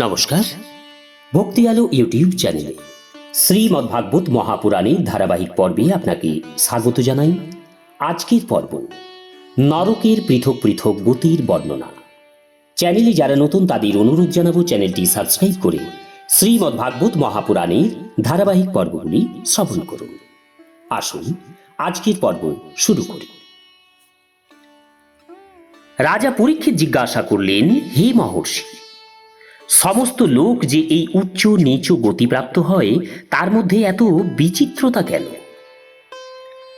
নমস্কার। ভক্তি আলো ইউটিউব চ্যানেলে শ্রীমদ্ ভাগবত মহাপুরাণের ধারাবাহিক পর্বে আপনাকে স্বাগত জানাই। আজকের পর্ব, নরকের পৃথক পৃথক গতির বর্ণনা। চ্যানেলে যারা নতুন তাদের অনুরোধ জানাব চ্যানেলটি সাবস্ক্রাইব করে শ্রীমদ্ভাগবত মহাপুরাণের ধারাবাহিক পর্বগুলি শ্রবণ করুন। আসুন, আজকের পর্ব শুরু করি। রাজা পরীক্ষিত জিজ্ঞাসা করলেন, হে মহর্ষি সমস্ত লোক যে এই উচ্চ নিচু গতিপ্রাপ্ত হয়, তার মধ্যে এত বিচিত্রতা কেন?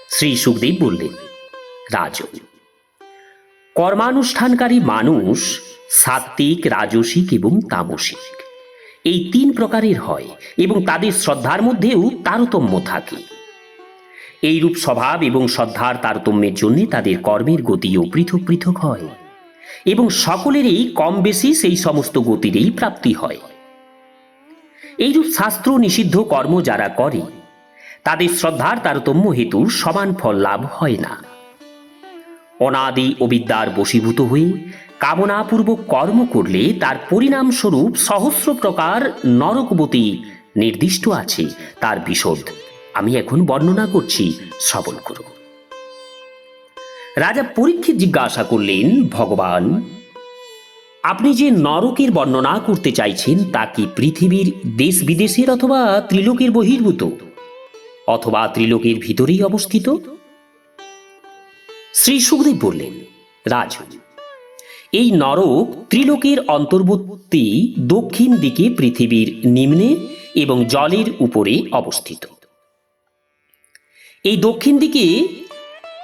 শ্রী সুখদেব বললেন রাজন কর্মানুষ্ঠানকারী মানুষ সাত্ত্বিক, রাজসিক এবং তামসিক। এই তিন প্রকারের হয় এবং তাদের শ্রদ্ধার মধ্যেও তারতম্য থাকে। এইরূপ স্বভাব এবং শ্রদ্ধার তারতম্যের জন্য তাদের কর্মের গতিও পৃথক পৃথক হয়। এবং সকলেরই কম বেশি সেই সমস্ত গতিরই প্রাপ্তি হয়। এইরূপ শাস্ত্র নিষিদ্ধ কর্ম যারা করে, তাদের শ্রদ্ধার তারতম্য হেতু সমান ফল লাভ হয় না। অনাদি অবিদ্যার বশীভূত হয়ে কামনাপূর্বক কর্ম করলে তার পরিণামস্বরূপ সহস্র প্রকার নরকবতী নির্দিষ্ট আছে, তার বিশদ আমি এখন বর্ণনা করছি শ্রবণ করুন। রাজা পরীক্ষিত জিজ্ঞাসা করলেন, ভগবান, আপনি যে নরকের বর্ণনা করতে চাইছেন, তা কি পৃথিবীর দেশ বিদেশের অথবা ত্রিলোকের বহির্ভূত? অথবা ত্রিলোকের ভিতরেই অবস্থিত? শ্রী সুখদেব বললেন, রাজ, এই নরক ত্রিলোকের অন্তর্বর্তী দক্ষিণ দিকে পৃথিবীর নিম্নে এবং জলের উপরে অবস্থিত। এই দক্ষিণ দিকে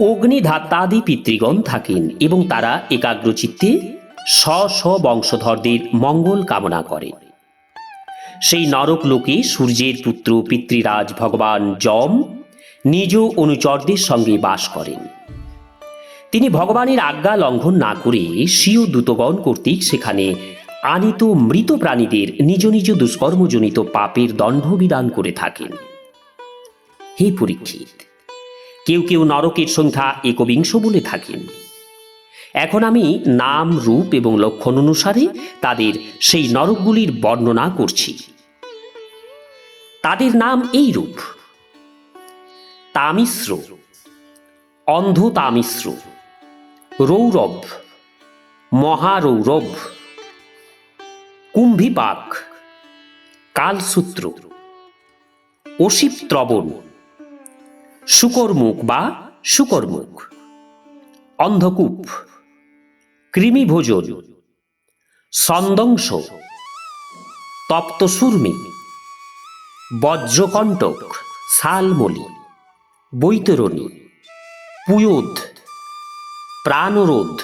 অগ্নিধাত্তাদি পিতৃগণ থাকেন এবং তারা একাগ্রচিত্তে স্ব স্ব বংশধরদের মঙ্গল কামনা করে। সেই নরক লোকে সূর্যের পুত্র পিতৃরাজ ভগবান যম নিজ অনুচরদের সঙ্গে বাস করেন। তিনি ভগবানের আজ্ঞা লঙ্ঘন না করে স্বীয় দূতগণ কর্তৃক সেখানে আনিত মৃত প্রাণীদের নিজ নিজ দুষ্কর্মজনিত পাপের দণ্ডবিধান করে থাকেন। হে পরীক্ষিত কেউ কেউ নরকের সংখ্যা একবিংশ বলে থাকেন। এখন আমি নাম, রূপ এবং লক্ষণ অনুসারে তাদের সেই নরকগুলির বর্ণনা করছি। তাদের নাম এই রূপ। তামিশ্র অন্ধ তামিশ্র রৌরব, মহারৌরব, কুম্ভিপাক, কালসূত্র অসিপ ত্রবণ শুকরমুখ বা শুকরমুখ। অন্ধকূপ, কৃমিভোজন সন্দংশ তপ্তসূর্মি, বজ্রকণ্টক, শালমলি, বৈতরণী পুয়োধ প্রাণরোধ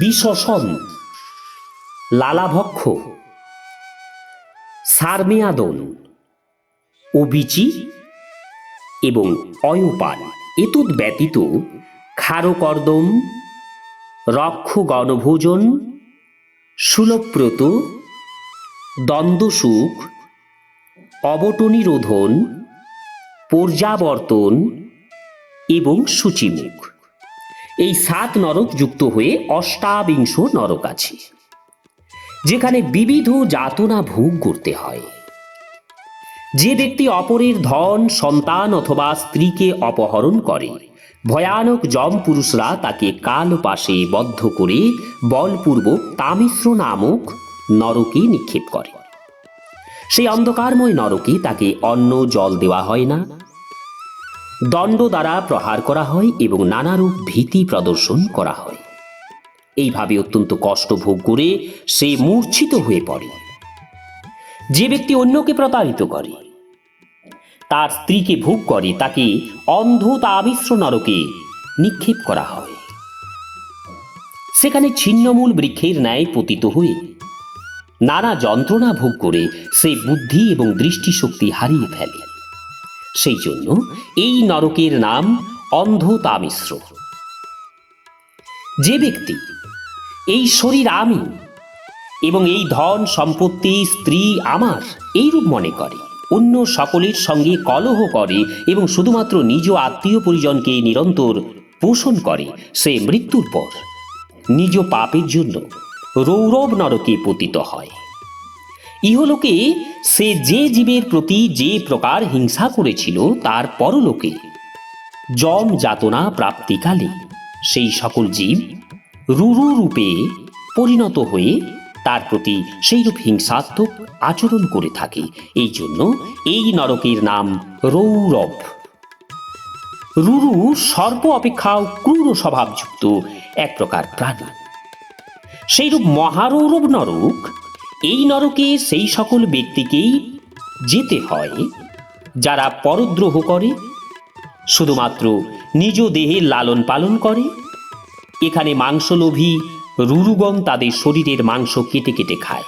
বিশসন লালাভক্ষ, সারমেয়াদন অবিচি এবং অয়পান এতদ ব্যতীত ক্ষারকর্দম রক্ষ গণভোজন সুলভব্রত দ্বন্দ্বসুখ, অবটনিরোধন, পর্যাবর্তন এবং সূচিমুখ। এই সাত নরক যুক্ত হয়ে অষ্টাবিংশ নরক আছে, যেখানে বিবিধ যাতনা ভোগ করতে হয়। যে ব্যক্তি অপরের ধন, সন্তান অথবা স্ত্রীকে অপহরণ করে, ভয়ানক যম পুরুষরা তাকে কাল পাশে বদ্ধ করে বলপূর্বক তামিশ্র নামক নরকে নিক্ষেপ করে। সেই অন্ধকারময় নরকে তাকে অন্ন, জল দেওয়া হয় না। দণ্ড দ্বারা প্রহার করা হয় এবং নানারূপ ভীতি প্রদর্শন করা হয়। এইভাবে অত্যন্ত কষ্ট ভোগ করে সে মূর্ছিত হয়ে পড়ে। যে ব্যক্তি অন্যকে প্রতারিত করে, তার স্ত্রীকে ভোগ করে, তাকে অন্ধ তামিশ্র নরকে নিক্ষেপ করা হয়। সেখানে ছিন্নমূল বৃক্ষের ন্যায় পতিত হয়ে নানা যন্ত্রণা ভোগ করে সে বুদ্ধি এবং দৃষ্টিশক্তি হারিয়ে ফেলে। সেই জন্য এই নরকের নাম অন্ধ তামিশ্র যে ব্যক্তি এই শরীর আমি এবং এই ধন সম্পত্তি স্ত্রী আমার এইরূপ মনে করে। অন্য সকলের সঙ্গে কলহ করে এবং শুধুমাত্র নিজ আত্মীয় পরিজনকে নিরন্তর পোষণ করে সে মৃত্যুর পর। নিজ পাপের জন্য রৌরব নরকে পতিত হয়। ইহলোকে সে যে জীবের প্রতি যে প্রকার হিংসা করেছিল, তার পরলোকে যম যাতনা প্রাপ্তিকালে সেই সকল জীব রুরু রূপে পরিণত হয়ে তার প্রতি সেইরূপ হিংসাত্মক আচরণ করে থাকে। এই জন্য এই নরকের নাম রৌরব। রুরু সর্প অপেক্ষাও ক্রূর স্বভাবযুক্ত এক প্রকার প্রাণী। সেইরূপ মহারৌরব নরক, এই নরকে সেই সকল ব্যক্তিকেই যেতে হয়, যারা পরদ্রোহ করে, শুধুমাত্র নিজ দেহের লালন পালন করে। এখানে মাংসলোভী রুরুগণ তাদের শরীরের মাংস কেটে কেটে খায়।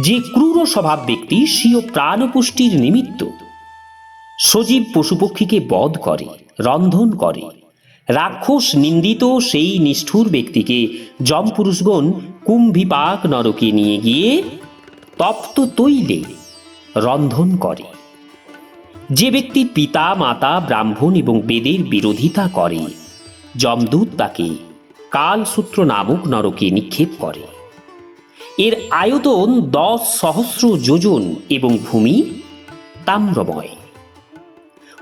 যে ক্রূর স্বভাব ব্যক্তি, স্বীয় প্রাণপুষ্টির নিমিত্ত। সজীব পশুপক্ষীকে বধ করে, রন্ধন করে। রাক্ষস নিন্দিত সেই নিষ্ঠুর ব্যক্তিকে যমপুরুষগণ কুম্ভিপাক নরকে নিয়ে গিয়ে তপ্ত তৈলে রন্ধন করে। যে ব্যক্তি পিতা, মাতা, ব্রাহ্মণ এবং বেদের বিরোধিতা করে, যমদূত তাকে কালসূত্র নামক নরকে নিক্ষেপ করে। এর আয়তন দশ সহস্র যোজন এবং ভূমি তাম্রময়।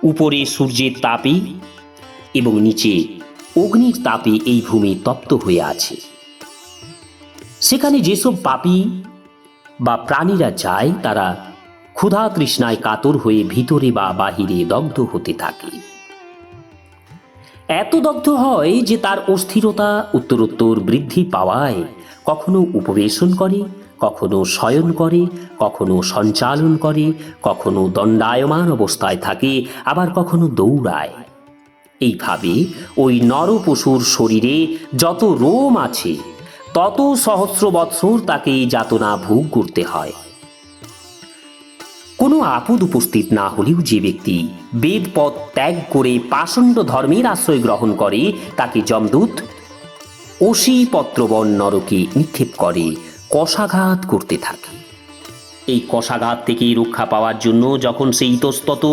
উপরে সূর্যের তাপে এবং নিচে অগ্নির তাপে এই ভূমি তপ্ত হয়ে আছে। সেখানে যেসব পাপী বা প্রাণীরা যায়, তারা ক্ষুধা তৃষ্ণায় কাতর হয়ে ভিতরে বা বাহিরে দগ্ধ হতে থাকে। এত দগ্ধ হয় যে তার অস্থিরতা, উত্তরোত্তর বৃদ্ধি পাওয়ায় কখনো উপবেশন করে, কখনো শয়ন করে, কখনো সঞ্চালন করে, কখনো দণ্ডায়মান অবস্থায় থাকে, আবার কখনো দৌড়ায়। এইভাবে ওই নরপশুর শরীরে যত রোম আছে, তত সহস্র বৎসর তাকে যাতনা ভোগ করতে হয়। কোনো আপদ উপস্থিত না হলেও যে ব্যক্তি বেদপদ ত্যাগ করে পাষণ্ড ধর্মের আশ্রয় গ্রহণ করে, তাকে যমদূত অসি পত্রবন নরকে নিক্ষেপ করে, কষাঘাত করতে থাকে। এই কষাঘাত থেকে রক্ষা পাওয়ার জন্য যখন সে ইতস্তত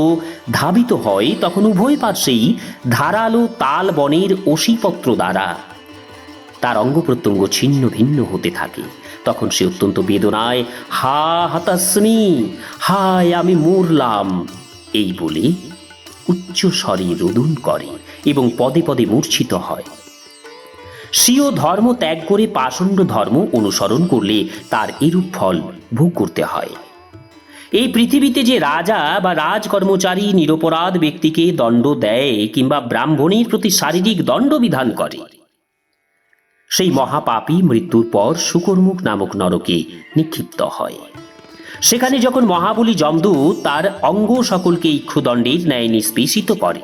ধাবিত হয়, তখন উভয় পার্শ্বেই ধারালো তাল বনের অসিপত্র দ্বারা তার অঙ্গ প্রত্যঙ্গ ছিন্ন ভিন্ন হতে থাকে। তখন সে অত্যন্ত বেদনায়, হা হাতাস্মি হায়, আমি মরলাম। এই বলে উচ্চ স্বরে রোদন করে এবং পদে পদে মূর্ছিত হয়। স্বীয় ধর্ম ত্যাগ করে পাষণ্ড ধর্ম অনুসরণ করলে তার এরূপ ফল ভোগ করতে হয়। এই পৃথিবীতে যে রাজা বা রাজকর্মচারী নিরপরাধ ব্যক্তিকে দণ্ড দেয় কিংবা ব্রাহ্মণের প্রতি শারীরিক দণ্ড বিধান করে সেই মহাপাপী মৃত্যুর পর শুকরমুখ নামক নরকে নিক্ষিপ্ত হয়। সেখানে যখন মহাবলী যমদূত তার অঙ্গ সকলকে ইক্ষুদণ্ডের ন্যায় নিষ্পেষিত করে,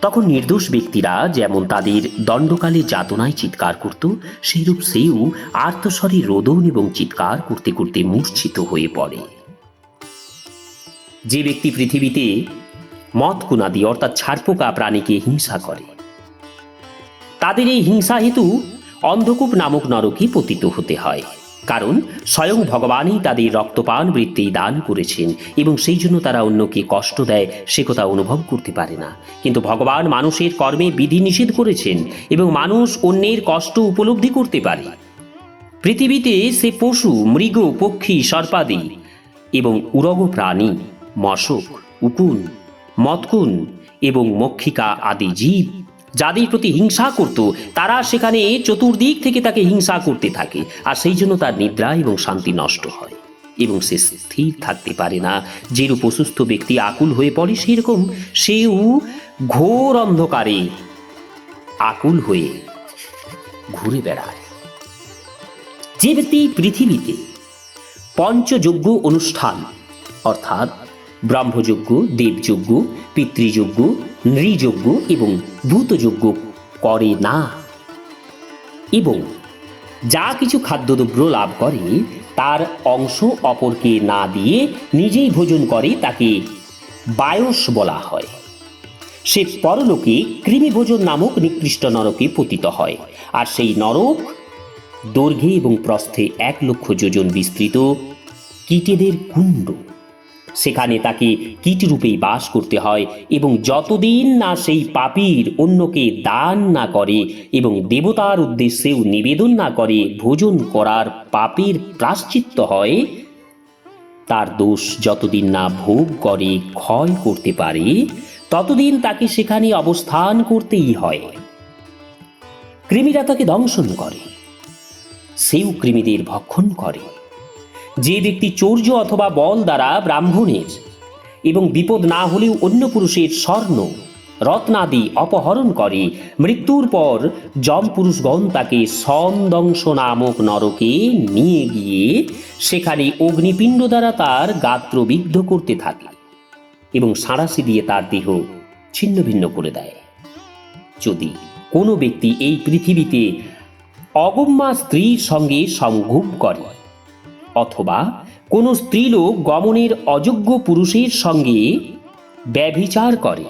তখন নির্দোষ ব্যক্তিরা যেমন তাদের দণ্ডকালে যাতনায় চিৎকার করত, সেইরূপ সেও আর্তস্বরে রোদন এবং চিৎকার করতে করতে মূর্ছিত হয়ে পড়ে। যে ব্যক্তি পৃথিবীতে মদ কুনাদি অর্থাৎ ছাড়পোকা প্রাণীকে হিংসা করে তাদের এই হিংসা হেতু অন্ধকূপ নামক নরকে পতিত হতে হয়। কারণ স্বয়ং ভগবানই তাদের রক্তপান, বৃত্তি দান করেছেন এবং সেই জন্য তারা অন্যকে কষ্ট দেয়, সে কথা অনুভব করতে পারে না। কিন্তু ভগবান মানুষের কর্মে বিধি নিষেধ করেছেন এবং মানুষ অন্যের কষ্ট উপলব্ধি করতে পারে। পৃথিবীতে সে পশু, মৃগ, পক্ষী, সর্পাদি এবং উরগ প্রাণী, মশক, উকুন মতকুন এবং মক্ষিকা আদি জীব যাদের প্রতি হিংসা করত, তারা সেখানে চতুর্দিক থেকে তাকে হিংসা করতে থাকে, আর সেই জন্য তার নিদ্রা এবং শান্তি নষ্ট হয়। এবং সে স্থির থাকতে পারে না। যেরূপ অসুস্থ ব্যক্তি আকুল হয়ে পড়ে, সেরকম সেও ঘোর অন্ধকারে আকুল হয়ে ঘুরে বেড়ায়। যে ব্যক্তি পৃথিবীতে পঞ্চযজ্ঞ অনুষ্ঠান, অর্থাৎ ব্রহ্মযজ্ঞ, দেবযজ্ঞ, পিতৃযজ্ঞ নৃযজ্ঞ এবং ভূতযজ্ঞ করে না। এবং যা কিছু খাদ্যদ্রব্য লাভ করে, তার অংশ অপরকে না দিয়ে নিজেই ভোজন করে তাকে বায়স বলা হয়। সে পরলোকে কৃমিভোজন নামক নিকৃষ্ট নরকে পতিত হয়, আর সেই নরক দৈর্ঘ্যে এবং প্রস্থে এক লক্ষ যোজন বিস্তৃত, কীটেদের কুণ্ড। সেখানে তাকে কীটরূপেই বাস করতে হয় এবং যতদিন না সেই পাপীর অন্যকে দান না করে এবং দেবতার উদ্দেশ্যেও নিবেদন না করে ভোজন করার পাপের প্রাশ্চিত্য হয়, তার দোষ যতদিন না ভোগ করে, ক্ষয় করতে পারে, ততদিন তাকে সেখানে অবস্থান করতেই হয়। কৃমিরা তাকে দংশন করে, সেও কৃমিদের ভক্ষণ করে। যে ব্যক্তি চৌর্য অথবা বল দ্বারা ব্রাহ্মণের, এবং বিপদ না হলেও অন্য পুরুষের স্বর্ণ, রত্নাদি অপহরণ করে, মৃত্যুর পর যম পুরুষগণ তাকে সন্দংশ নামক নরকে নিয়ে গিয়ে সেখানে অগ্নিপিণ্ড দ্বারা তার গাত্রবিদ্ধ করতে থাকে এবং সাঁড়াশি দিয়ে তার দেহ ছিন্ন ভিন্ন করে দেয়। যদি কোনো ব্যক্তি এই পৃথিবীতে অগম্যা স্ত্রীর সঙ্গে সংভোগ করে অথবা কোনো স্ত্রীলোক গমনের অযোগ্য পুরুষের সঙ্গে ব্যভিচার করে,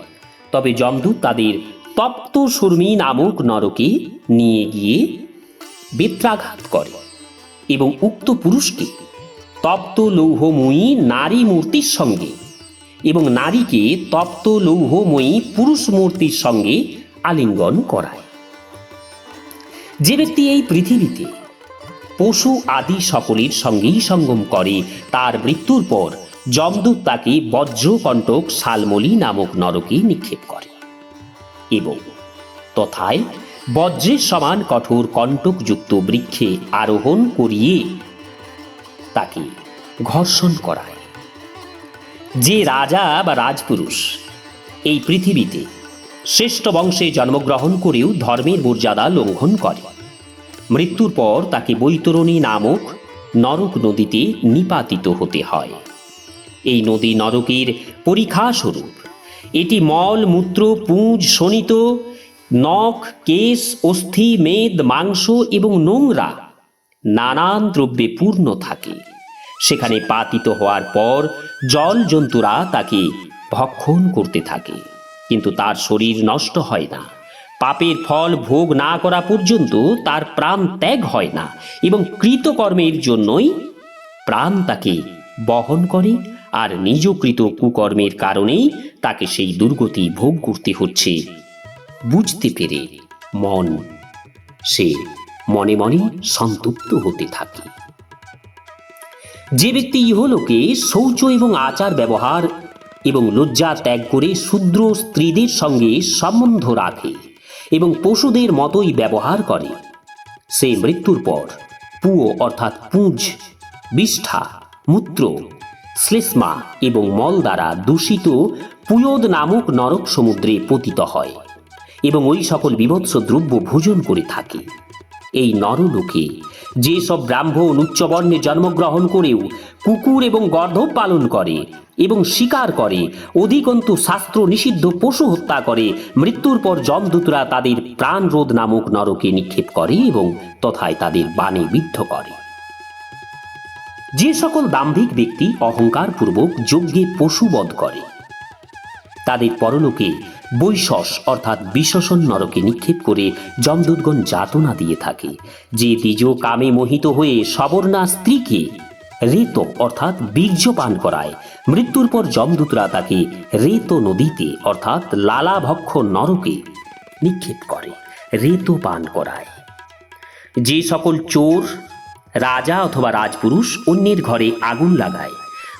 তবে যমদূত তাদের তপ্ত শর্মী নামক নরকে নিয়ে গিয়ে বেত্রাঘাত করে এবং উক্ত পুরুষকে তপ্ত লৌহময়ী নারী মূর্তির সঙ্গে এবং নারীকে তপ্ত লৌহময়ী পুরুষ মূর্তির সঙ্গে আলিঙ্গন করায়। যে ব্যক্তি এই পৃথিবীতে পশু আদি সকলের সঙ্গেই সঙ্গম করে। তার মৃত্যুর পর যমদূত তাকে বজ্রকণ্টক শালমলি নামক নরকে নিক্ষেপ করে এবং তথায় বজ্রের সমান কঠোর কণ্টকযুক্ত বৃক্ষে আরোহণ করিয়ে তাকে ঘর্ষণ করায়। যে রাজা বা রাজপুরুষ এই পৃথিবীতে শ্রেষ্ঠ বংশে জন্মগ্রহণ করেও ধর্মের মর্যাদা লঙ্ঘন করে। মৃত্যুর পর তাকে বৈতরণী নামক নরক নদীতে নিপাতিত হতে হয়। এই নদী নরকের পরীক্ষা স্বরূপ। এটি মল, মূত্র, পুঁজ, শোণিত, নখ, কেশ, অস্থি, মেদ, মাংস এবং নোংরা নানান দ্রব্যে পূর্ণ থাকে। সেখানে পাতিত হওয়ার পর জল জন্তুরা তাকে ভক্ষণ করতে থাকে। কিন্তু তার শরীর নষ্ট হয় না। পাপের ফল ভোগ না করা পর্যন্ত তার প্রাণ ত্যাগ হয় না এবং কৃতকর্মের জন্যই প্রাণ তাকে বহন করে আর নিজকৃত কুকর্মের কারণেই তাকে সেই দুর্গতি ভোগ করতে হচ্ছে। বুঝতে পেরে মন, সে মনে মনে সন্তুপ্ত হতে থাকে। যে ব্যক্তি ইহলোকে শৌচ এবং আচার ব্যবহার এবং লজ্জা ত্যাগ করে শূদ্র স্ত্রীদের সঙ্গে সম্বন্ধ রাখে এবং পশুদের মতোই ব্যবহার করে। সে মৃত্যুর পর পুও অর্থাৎ পুঁজ, বিষ্ঠা, মূত্র, শ্লেষ্মা এবং মল দ্বারা দূষিত পুয়োদ নামক নরক সমুদ্রে পতিত হয় এবং ওই সকল বিভৎস দ্রব্য ভোজন করে থাকে। এই নরলোকে যে সব ব্রাহ্মণ উচ্চবর্ণে জন্মগ্রহণ করেও কুকুর এবং গর্ধব পালন করে এবং শিকার করে, অধিকন্তু শাস্ত্র নিষিদ্ধ পশু হত্যা করে, মৃত্যুর পর যমদূতরা তাদের প্রাণরোধ নামক নরকে নিক্ষেপ করে এবং তথায় তাদের বাণে বিদ্ধ করে। যে সকল দাম্ভিক ব্যক্তি অহংকার পূর্বক যজ্ঞে পশুবধ করে তাদের পরলোকে বৈশস অর্থাৎ বিশ্বসন নরকে নিক্ষেপ করে যমদূতগণ যাতনা দিয়ে থাকে। যে দ্বিজ কামে মোহিত হয়ে সবর্ণা স্ত্রীকে রেত অর্থাৎ বীর্য পান করায়, মৃত্যুর পর যমদূতরা তাকে রেত নদীতে অর্থাৎ লালাভক্ষ নরকে নিক্ষেপ করে রেত পান করায়। যে সকল চোর, রাজা অথবা রাজপুরুষ অন্যের ঘরে আগুন লাগায়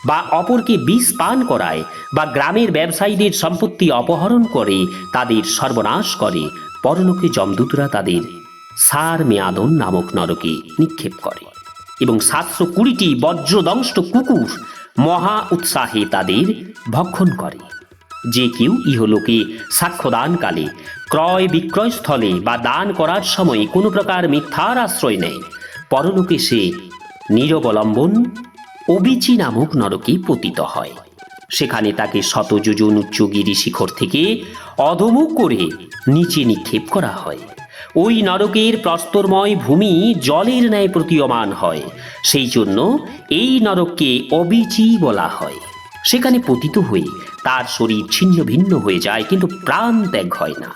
বা অপরকে বিষ পান করায় বা গ্রামের ব্যবসায়ীদের সম্পত্তি অপহরণ করে, তাদের সর্বনাশ করে। পরলোকে যমদূতরা তাদের সার মেয়াদন নামক নরকে নিক্ষেপ করে এবং সাতশো কুড়িটি বজ্রদংষ্ট কুকুর মহা উৎসাহে তাদের ভক্ষণ করে। যে কেউ ইহলোকে সাক্ষ্যদানকালে, ক্রয় বিক্রয় স্থলে বা দান করার সময় কোনো প্রকার মিথ্যার আশ্রয় নেয়। পরলোকে সে নিরবলম্বন অবিচি নামক নরকে পতিত হয়। সেখানে তাকে শতযোজন উচ্চগিরি শিখর থেকে অধমুখ করে নিচে নিক্ষেপ করা হয়। ওই নরকের প্রস্তরময় ভূমি জলের ন্যায় প্রতীয়মান হয়। সেই জন্য এই নরককে অবিচি বলা হয়। সেখানে পতিত হয়ে তার শরীর ছিন্ন ভিন্ন হয়ে যায়, কিন্তু প্রাণ ত্যাগ হয় না।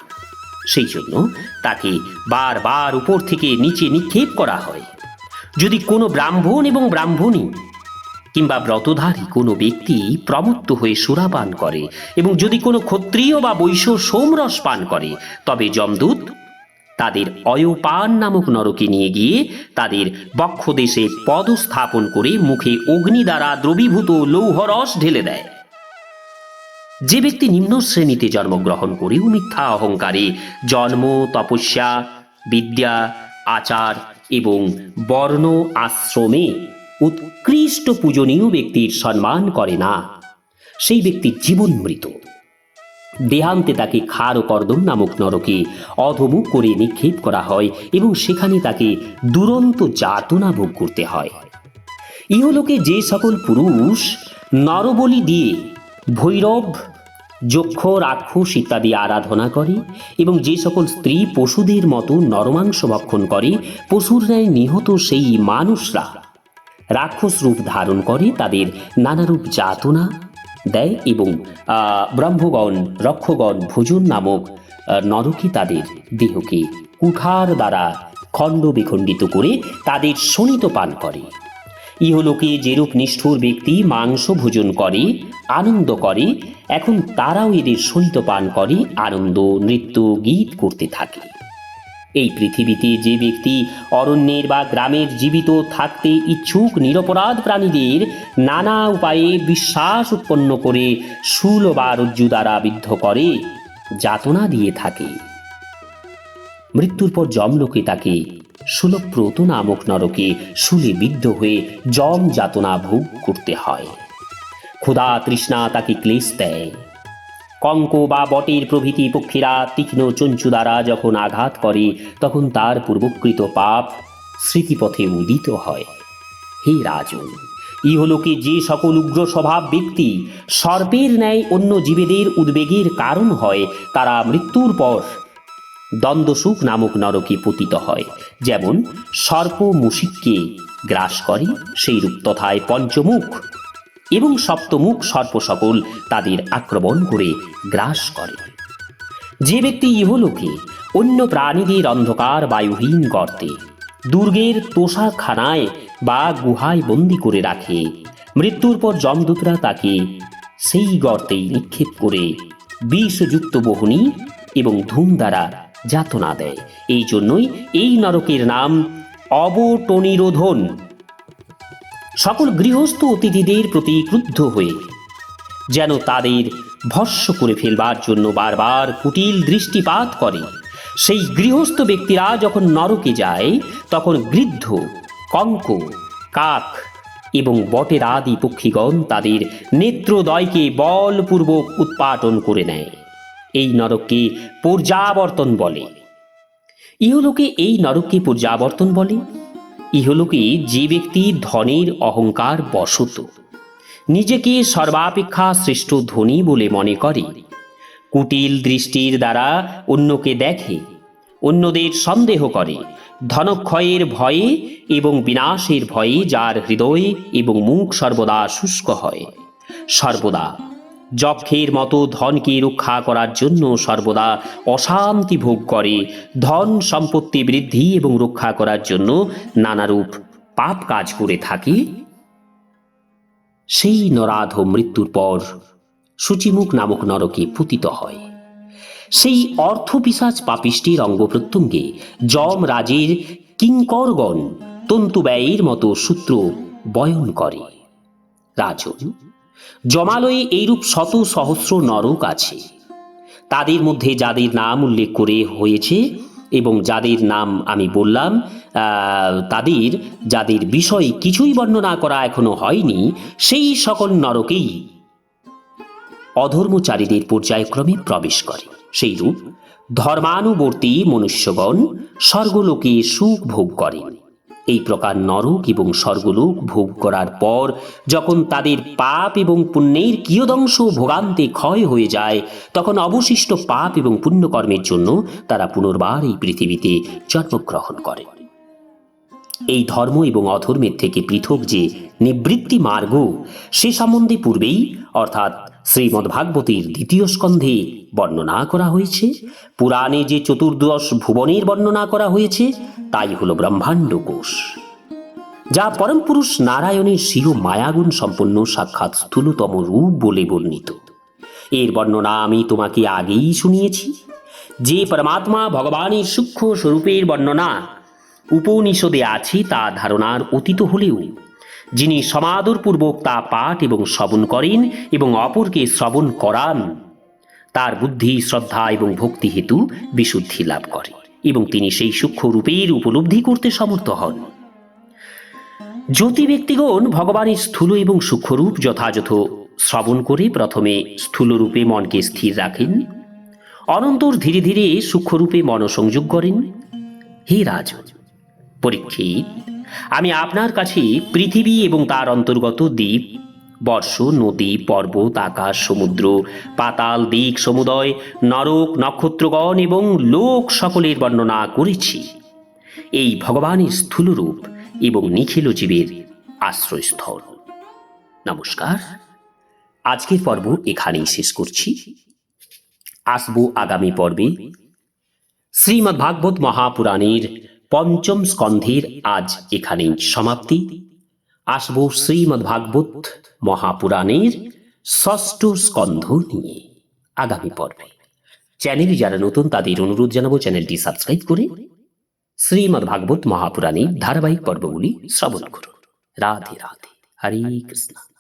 সেই জন্য তাকে বারবার উপর থেকে নিচে নিক্ষেপ করা হয়। যদি কোনো ব্রাহ্মণ এবং ব্রাহ্মণী কিংবা ব্রতধারী কোনো ব্যক্তি প্রমত্ত হয়ে সুরাপান করে এবং যদি কোনো ক্ষত্রিয় বা বৈশ্য সোমরস পান করে, তবে যমদূত তাদের অয়পান নামক নরকে নিয়ে গিয়ে তাদের বক্ষদেশে পদস্থাপন করে মুখে অগ্নি দ্বারা দ্রবীভূত লৌহরস ঢেলে দেয়। যে ব্যক্তি নিম্ন শ্রেণীতে জন্মগ্রহণ করেও মিথ্যা অহংকারে জন্ম, তপস্যা, বিদ্যা, আচার এবং বর্ণ আশ্রমে উৎকৃষ্ট পূজনীয় ব্যক্তির সম্মান করে না। সেই ব্যক্তি জীবন মৃত দেহান্তে তাকে খার ও কর্দম নামক নরকে অধমুখ করে নিক্ষেপ করা হয় এবং সেখানে তাকে দুরন্ত যাতনা ভোগ করতে হয়। ইহলোকে যে সকল পুরুষ নরবলি দিয়ে ভৈরব, যক্ষ, রাক্ষস ইত্যাদি আরাধনা করে এবং যে সকল স্ত্রী পশুদের মতো নরমাংস ভক্ষণ করে, পশুর ন্যায় নিহত সেই মানুষরা রাক্ষস রূপ ধারণ করে তাদের নানারূপ যাতনা দেয় এবং ব্রহ্মগণ, রক্ষগণ ভোজন নামক নরকে তাদের দেহকে কুঠার দ্বারা খণ্ড বিখণ্ডিত করে তাদের শোণিত পান করে। ইহলোকে যেরূপ নিষ্ঠুর ব্যক্তি মাংস ভোজন করে, আনন্দ করে, এখন তারাও এদের শোণিত পান করে, আনন্দ, নৃত্য, গীত করতে থাকে। এই পৃথিবীতে যে ব্যক্তি অরণ্যের বা গ্রামের জীবিত থাকতে ইচ্ছুক নিরপরাধ প্রাণীদের নানা উপায়ে বিশ্বাস উৎপন্ন করে শূল বা রজ্জু দ্বারা বিদ্ধ করে, যাতনা দিয়ে থাকে। মৃত্যুর পর যমলোকে তাকে সুলভপ্রত নামক নরকে শুলে বিদ্ধ হয়ে যম যাতনা ভোগ করতে হয়। ক্ষুধা তৃষ্ণা তাকে ক্লেশ দেয়। কঙ্ক বা বটের প্রভৃতি পক্ষীরা তীক্ষ্ণ চঞ্চু দ্বারা যখন আঘাত করে, তখন তার পূর্বকৃত পাপ স্মৃতিপথে উদিত হয়। হে রাজন ইহলোকে যে সকল উগ্র স্বভাব ব্যক্তি সর্পের ন্যায় অন্য জীবেদের উদ্বেগের কারণ হয়, তারা মৃত্যুর পর দ্বন্দ্বসুখ নামক নরকে পতিত হয়। যেমন সর্প মুশিককে গ্রাস করে সেই রূপ তথায় পঞ্চমুখ এবং সপ্তমুখ সর্প সকল তাদের আক্রমণ করে গ্রাস করে। যে ব্যক্তি ইহলোকে অন্য প্রাণীদের অন্ধকার বায়ুহীন গর্তে, দুর্গের তোষাখানায় বা গুহায় বন্দি করে রাখে, মৃত্যুর পর যমদূতরা তাকে সেই গর্তেই নিক্ষেপ করে বিষযুক্ত বহনি এবং ধূম দ্বারা যাতনা দেয়। এই জন্যই এই নরকের নাম অবটনিরোধন। সকল গৃহস্থ অতিথিদের প্রতি ক্রুদ্ধ হয়ে, যেন তাদের ভস্য করে ফেলবার জন্য বারবার কুটিল দৃষ্টিপাত করে। সেই গৃহস্থ ব্যক্তিরা যখন নরকে যায়, তখন গৃদ্ধ, কঙ্ক, কাক এবং বটের আদি পক্ষীগণ তাদের নেত্রদয়কে বলপূর্বক উৎপাটন করে নেয়। এই নরককে পর্যাবর্তন বলে। ইহলোকে এই নরককে পর্যাবর্তন বলে। ইহলোকে যে ব্যক্তি ধনের অহংকার বশত, নিজেকে সর্বাপেক্ষা শ্রেষ্ঠ ধনী বলে মনে করে, কুটিল দৃষ্টির দ্বারা অন্যকে দেখে, অন্যদের সন্দেহ করে, ধনক্ষয়ের ভয়ে এবং বিনাশের ভয়ে যার হৃদয় এবং মুখ সর্বদা শুষ্ক হয়, সর্বদা যক্ষের মতো ধনকে রক্ষা করার জন্য সর্বদা অশান্তি ভোগ করে। ধন সম্পত্তি বৃদ্ধি এবং রক্ষা করার জন্য নানারূপ পাপ কাজ করে থাকে। সেই নরাধ মৃত্যুর পর সূচিমুখ নামক নরকে পুতিত হয়। সেই অর্থপিসাচ পাপিষ্টির অঙ্গ প্রত্যঙ্গে যম রাজের কিঙ্করগণ তন্তু ব্যয়ের মতো সূত্র বয়ন করে। রাজন জমালয়ে এইরূপ শত সহস্র নরক আছে। তাদের মধ্যে যাদের নাম উল্লেখ করে হয়েছে এবং যাদের নাম আমি বললাম তাদের, যাদের বিষয়ে কিছুই বর্ণনা করা এখনও হয়নি, সেই সকল নরকেই অধর্মচারীদের পর্যায়ক্রমে প্রবেশ করে। সেই রূপ ধর্মানুবর্তী মনুষ্যগণ স্বর্গলোকে সুখ ভোগ করেন। এই প্রকার নরক এবং স্বর্গলোক ভোগ করার পর যখন তাদের পাপ এবং পুণ্যের কিয়দংশ ভোগান্তে ক্ষয় হয়ে যায়, তখন অবশিষ্ট পাপ এবং পুণ্যকর্মের জন্য তারা পুনর্বার এই পৃথিবীতে জন্মগ্রহণ করে। এই ধর্ম এবং অধর্মের থেকে পৃথক যে নিবৃত্তি মার্গ, সে সম্বন্ধে পূর্বেই, অর্থাৎ শ্রীমদ্ভাগবতীর দ্বিতীয় স্কন্ধে বর্ণনা করা হয়েছে। পুরাণে যে চতুর্দশ ভুবনের বর্ণনা করা হয়েছে, তাই হল ব্রহ্মাণ্ড কোষ যা পরম পুরুষ নারায়ণের শির মায়াগুণ সম্পন্ন সাক্ষাৎ স্থূলতম রূপ বলে বর্ণিত। এর বর্ণনা আমি তোমাকে আগেই শুনিয়েছি। যে পরমাত্মা ভগবানের সূক্ষ্ম স্বরূপের বর্ণনা উপনিষদে আছে, তা ধারণার অতীত হলেও যিনি সমাদরপূর্বক তা পাঠ এবং শ্রবণ করেন এবং অপরকে শ্রবণ করান, তার বুদ্ধি, শ্রদ্ধা এবং ভক্তি হেতু বিশুদ্ধি লাভ করে এবং তিনি সেই সূক্ষ্ম রূপের উপলব্ধি করতে সমর্থ হন। জ্যোতি ব্যক্তিগণ ভগবানের স্থূল এবং সূক্ষ্মরূপ যথাযথ শ্রবণ করে প্রথমে স্থূলরূপে মনকে স্থির রাখেন, অনন্তর ধীরে ধীরে সূক্ষ্মরূপে মনসংযোগ করেন। হে রাজ, পরীক্ষিত আমি আপনার কাছে পৃথিবী এবং তার অন্তর্গত দ্বীপ, বর্ষ, নদী, পর্বত, আকাশ, সমুদ্র, পাতাল, দিক, সমুদয়, নরক, নক্ষত্রগণ এবং লোক সকলের বর্ণনা করেছি। এই ভগবানের স্থূলরূপ এবং নিখিল জীবের আশ্রয়স্থল। নমস্কার। আজকের পর্ব এখানেই শেষ করছি। আসব আগামী পর্বে শ্রীমদ্ ভাগবত মহাপুরাণের পঞ্চম স্কন্ধের আজ এখানেই সমাপ্তি। আসব শ্রীমদ্ ভাগবত মহাপুরাণের ষষ্ঠ স্কন্ধ নিয়ে আগামী পর্বে। চ্যানেলে যারা নতুন, তাদের অনুরোধ জানাব চ্যানেলটি সাবস্ক্রাইব করে শ্রীমদ্ ভাগবত মহাপুরাণের ধারাবাহিক পর্বগুলি শ্রবণ করুন। রাধে রাধে। হরে কৃষ্ণ।